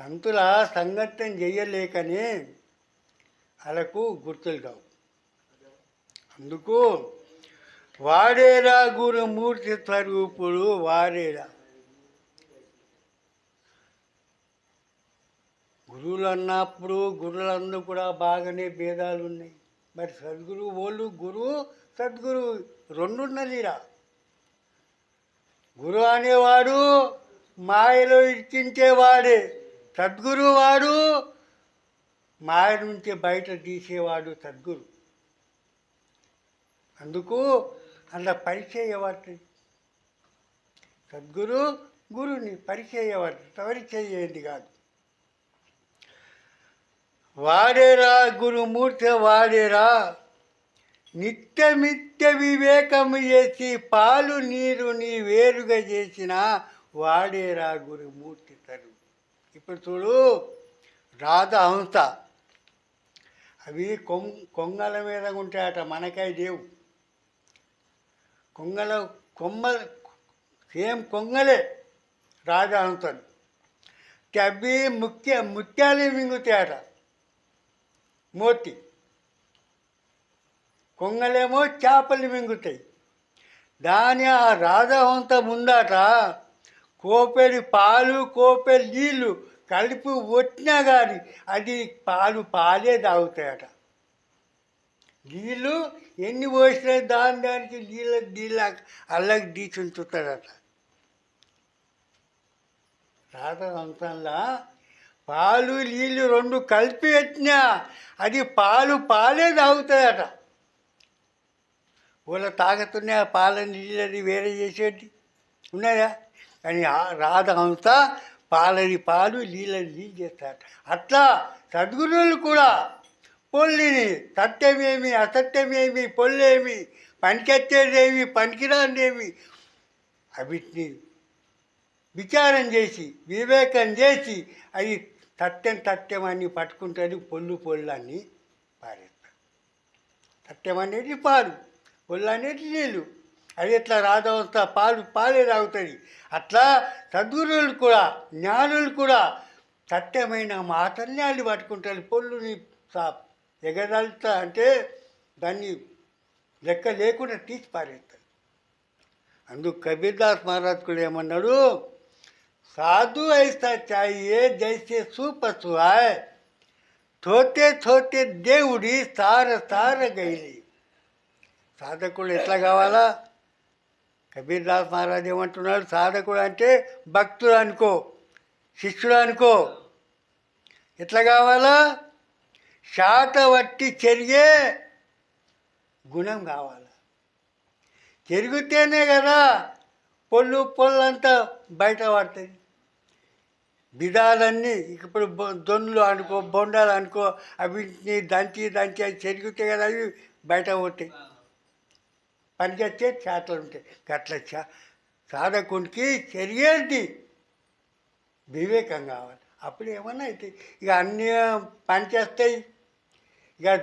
సంతుల సంఘటన చేయలేకనే వాళ్ళకు గుర్తులు కావు అందుకు వాడేరా గురుమూర్తి స్వరూపుడు వాడేరా. గురువులు అన్నప్పుడు గురువులందరూ కూడా బాగానే భేదాలు ఉన్నాయి మరి సద్గురు వాళ్ళు గురువు సద్గురు రెండు ఉన్నదిరా గురువు అనేవాడు మాయలో ఇచ్చించేవాడే సద్గురు వాడు మాయ నుంచి బయట తీసేవాడు సద్గురు. అందుకు అలా పరిచయవాడు సద్గురు గురుని పరిచయవాడు పరిచయ్యేది కాదు. వాడేరా గురుమూర్తి వాడేరా. నిత్యమిత్య వివేకము చేసి పాలు నీరు నీ వేరుగా చేసిన వాడేరా గురుమూర్తి. ఇప్పుడు చూడు రాధ హంస అవి కొం కొంగల మీద ఉంటాయట మనకై దేవు కొంగల కొమ్మ సేమ్ కొంగలే రాజహంసలు అవి ముఖ్య ముత్యాలు మింగుతాయట. మోతి. కొంగలేమో చేపలు మింగుతాయి. దాని ఆ రాజహంస ముందట కోపెడి పాలు కోపెడి నీళ్ళు కలిపి ఒట్టినా కానీ అది పాలు పాలే తాగుతాయట. నీళ్ళు ఎన్ని పోసినా దాని దానికి నీళ్ళ నీళ్ళ అల్లకి దీచుంచుతాడట రాజహంసంలా పాలు నీళ్ళు రెండు కలిపి పెట్టినా అది పాలు పాలే తాగుతాయట. వాళ్ళ తాగుతున్నా ఆ పాల నీళ్ళది వేరే చేసేది ఉన్నాయా? కానీ రాధ అంతా పాలని పాలు నీళ్ళని నీళ్ళు చేస్తారు అట్లా సద్గురువులు కూడా పొల్లిని సత్యమేమి అసత్యమేమి పొల్లేమి పనికొచ్చేదేమి పనికిరానిదేమి అవిటిని విచారం చేసి వివేకం చేసి అవి సత్యం సత్యం అని పట్టుకుంటుంది పొల్లు పొల్లు అని పారేస్తారు. సత్యం అనేది పాలు పొల్లు అనేది నీళ్ళు. అది ఎట్లా రాజవస్థ పాలు పాలే తాగుతుంది. అట్లా సద్గురువులు కూడా జ్ఞానులు కూడా సత్యమైన మాటల్యాన్ని పట్టుకుంటారు. పొల్లుని ఎగదలుతా అంటే దాన్ని లెక్క లేకుండా తీసి పారేస్తారు. అందుకు కబీర్దాస్ మహారాజ్ కూడా ఏమన్నాడు? సాధు అయిస్తా చాయే జైసే సూపర్ సుహాయ్ తోతే తోతే దేవుడి సార సార గైలి. సాధకుడు ఎట్లా కావాలా? కబీర్దాస్ మహారాజ్ ఏమంటున్నాడు? సాధకుడు అంటే భక్తుడు అనుకో శిష్యుడు అనుకో. ఎట్లా కావాలా? శాతవట్టి చెరిగే గుణం కావాలి? చెరిగితేనే కదా పొల్లు పొల్లంతా బయట పడుతుంది విధాలన్నీ ఇప్పుడు దొన్నులు అనుకో బొండాలు అనుకో అవిటిని దంచి దంచి అవి చెరిగితే కదా అవి బయట పోతాయి. పనికొచ్చే చేతలు ఉంటాయి. గట్ల చా సాధకునికి చెరిగేది వివేకం కావాలి. అప్పుడు ఏమన్నా అయితే ఇక అన్నీ పనిచేస్తాయి ఇక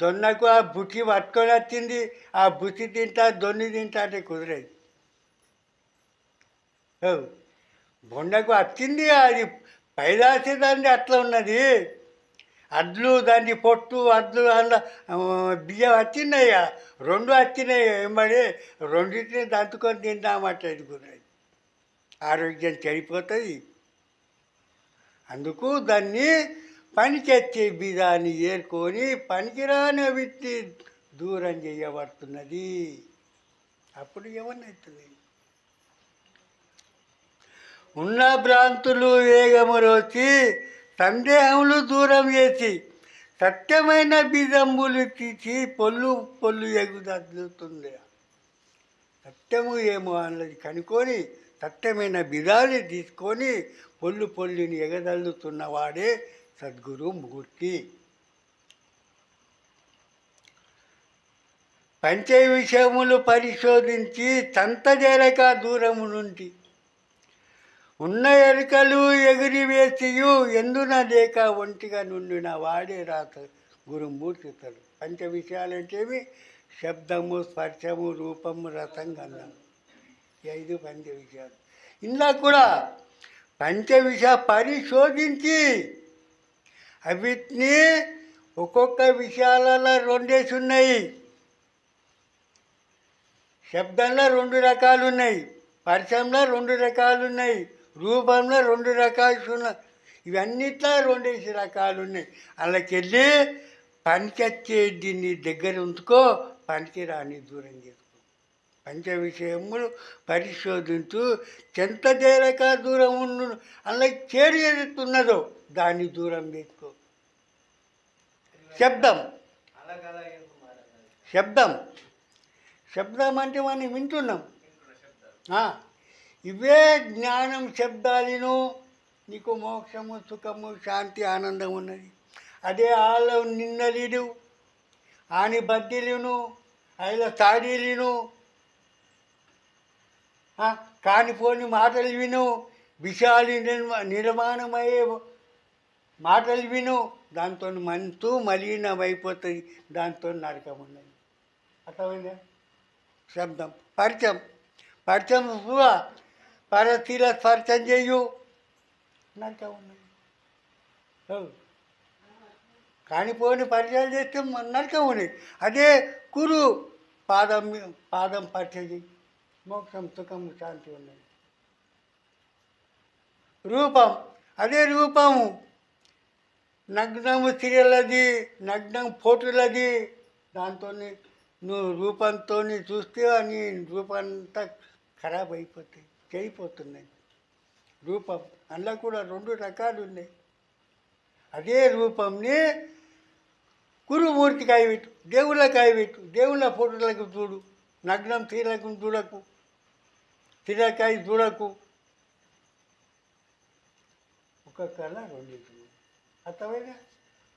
దొన్నకు ఆ బుచ్చి పట్టుకొని వచ్చింది. ఆ బుచ్చి తింటా దొన్ని తింటా అంటే కుదిరేది. బొండకు వచ్చింది అది పైదాసేదాన్ని అట్లా ఉన్నది. అడ్లు దాన్ని పొట్టు అడ్లు అందులో బియ్యం వచ్చినాయి రెండు వచ్చినాయి ఏమడి రెండింటిని దంచుకొని తిందామట ఇది ఆరోగ్యం చెడిపోతుంది. అందుకు దాన్ని పనికొచ్చే బిదాన్ని ఏరుకొని పనికిరాని విట్టి దూరం చేయబడుతున్నది. అప్పుడు ఏమన్నవుతుంది ఉన్న భ్రాంతులు వేగము రోచి సందేహములు దూరం చేసి సత్యమైన బీజంబులు తీసి పొల్లు పొల్లు ఎగుదద్దుతుంది సత్యము ఏమో అన్నది కనుకొని సత్యమైన బిజాలు తీసుకొని పొల్లు పొల్లిని ఎగదల్లుతున్నవాడే సద్గురు మూర్తి. పంచ విషయములు పరిశోధించి తంతజలక దూరము నుండి ఉన్న ఎరుకలు ఎగిరివేసియు ఎందున లేక ఒంటిగా నుండిన వాడే రాత గురుమూర్తితలు పంచ విషయాలంటేవి శబ్దము స్పర్శము రూపము రసం గంధం. ఈ ఐదు పంచ విషయాలు. ఇందులో కూడా పంచ విష పరిశోధించి అవిటిని ఒక్కొక్క విషయాలలో రెండేసి ఉన్నాయి శబ్దంలో రెండు రకాలు ఉన్నాయి పరిచయంలో రెండు రకాలు ఉన్నాయి రూపంలో రెండు రకాలు ఉన్నాయి ఇవన్నిట్లా రెండేసి రకాలు ఉన్నాయి. అలాకెళ్ళి పనికొచ్చే దీన్ని దగ్గర ఉంచుకో పనికి రాని దూరం చేసుకో. పంచ విషయములు పరిశోధించు చెంత చేరక దూరం ఉండు అలా చేరు ఏదైతున్నదో దాన్ని దూరం చేసుకో శబ్దం. శబ్దం. శబ్దం అంటే మనం వింటున్నాం. ఇవే జ్ఞానం శబ్దాలను నీకు మోక్షము సుఖము శాంతి ఆనందం ఉన్నది. అదే ఆలో నిన్నలీడు ఆని బద్దీలను ఆయన తాడీలను కానిపోని మాటలు విను విషయాలు నిర్మా నిర్మాణమయ్యే మాటలు విను దాంతో మంతు మలినమైపోతుంది దాంతో నరకం ఉన్నది అర్థమైందా? శబ్దం పరిచయం. పరిచయం కూడా పరతీల స్పర్శం చేయు నరకం ఉన్నది కానిపోని పరిచయం చేస్తే మ- నరకం అదే కురు పాదం పాదం పరిచయం మోక్షం సుఖం శాంతి ఉన్నది రూపం. అదే రూపము. నగ్నము స్త్రీలది నగ్నం ఫోటోలది దాంతో నువ్వు రూపంతో చూస్తే నీ రూపంతా ఖరాబ్ అయిపోతాయి. చేయిపోతున్నాయి రూపం అందులో కూడా రెండు రకాలు ఉన్నాయి. అదే రూపంని గురుమూర్తి కాయబెట్టు దేవుళ్ళ కాయబెట్టు దేవుళ్ళ ఫోటోలకు చూడు నగ్నం స్త్రీలకు చూడకు తీరకాయ చూడకు. ఒక్కొక్కల రెండు అర్థమైనా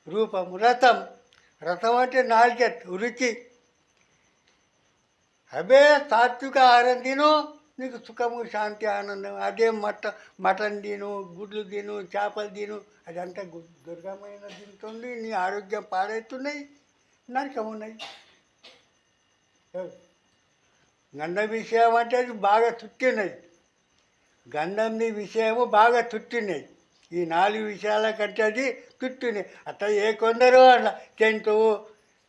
రూపం రథం. రథం అంటే నాలుక రుచి అవే సాత్విక ఆహారం తిను నీకు సుఖము శాంతి ఆనందం. అదే మట మటన్ తిను గుడ్లు తిను చేపలు తిను. అదంతా దుర్గమైన తింటుంది నీ ఆరోగ్యం పాడవుతున్నాయి నరకం ఉన్నాయి గంధం విషయం అంటే అది బాగా చుట్టినది గంధంది విషయము బాగా తుట్టినది. ఈ నాలుగు విషయాల కంటే అది తుట్టినాయి అట్లా ఏ కొందరు అట్లా టెంటు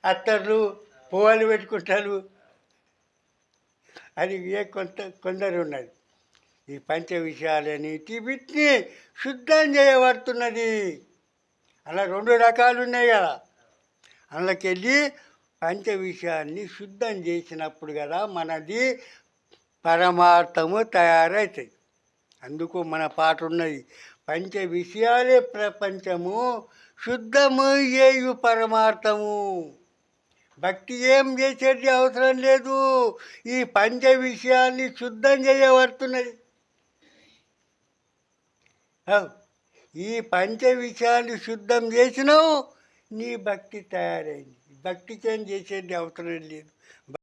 అత్తర్లు పువ్వులు పెట్టుకుంటారు. అది ఏ కొంత కొందరు ఉన్నది ఈ పంచ విషయాలని వీటిని శుద్ధం చేయబడుతున్నది అలా రెండు రకాలు ఉన్నాయి కదా. అందులోకెళ్ళి పంచ విషయాన్ని శుద్ధం చేసినప్పుడు కదా మనది పరమార్థము తయారవుతుంది అందుకు మన పాట ఉన్నది పంచ విషయాలే ప్రపంచము శుద్ధము ఏయు పరమార్థము. భక్తి ఏం చేసేది అవసరం లేదు. ఈ పంచ విషయాన్ని శుద్ధం చేయబడుతున్నది ఈ పంచ విషయాన్ని శుద్ధం చేసినావు నీ భక్తి తయారైంది. భక్తికేం ఏం చేసేది అవసరం లేదు.